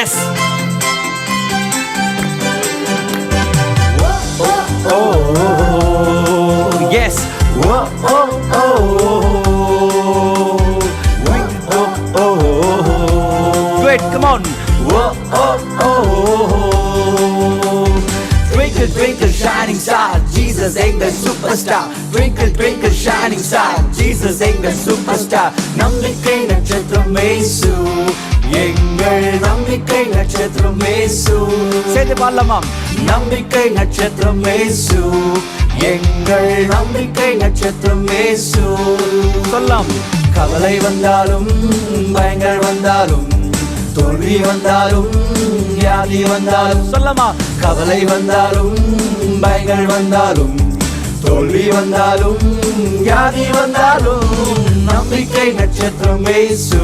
Yes yes Great, come on. Twinkle, twinkle, shining star, Jesus ain't the superstar. Twinkle, twinkle, shining star, Jesus ain't the superstar. நம்பிக்கை நட்சத்திரம் மேசு எங்கள் நம்பிக்கை நட்சத்திரம் மேசு சேர்த்து பாடலாமா? நம்பிக்கை நட்சத்திரம் மேசு எங்கள் நம்பிக்கை நட்சத்திரம் மேசு சொல்லலாம். கவலை வந்தாலும் பயங்கள் வந்தாலும் தோல்வி வந்தாலும் வியாதி வந்தாலும் சொல்லமா கவலை வந்தாலும் பயங்கள் வந்தாலும் தோல்வி வந்தாலும் வியாதி வந்தாலும் நம்பிக்கை நட்சத்திரம் மேசு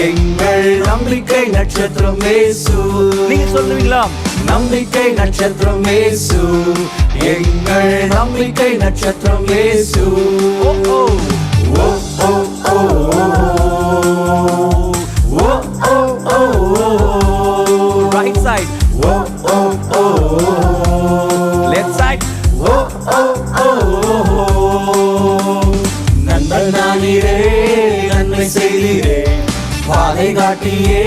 எங்கள் நம்பிக்கை நட்சத்திரம் மேசு நீங்க சொல்லுவீங்களா? நம்பிக்கை நட்சத்திரம் மேசு எங்கள் நம்பிக்கை நட்சத்திரம் மேசு ஓ ஓ. ஓ ஓ ஓ. ஓ ஓ நன்மை செய்கிறேன் பாதை காட்டியே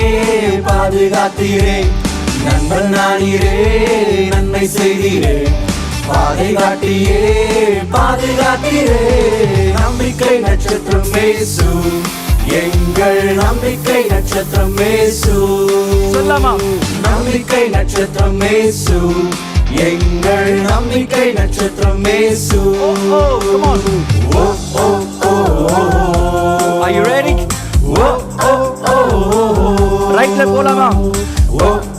பாதுகாத்தீரே. நண்பன் நானீரே நன்மை செய்தீரே. பாதை காட்டியே பாதுகாத்தீரே. நம்பிக்கை நட்சத்திரம் மேசு எங்கள் நம்பிக்கை நட்சத்திரம் மேசு நம்பிக்கை நட்சத்திரம் மேசு எங்கள் நம்பிக்கை நட்சத்திரம் மேசு ஓ ஓ lève la main. Oh.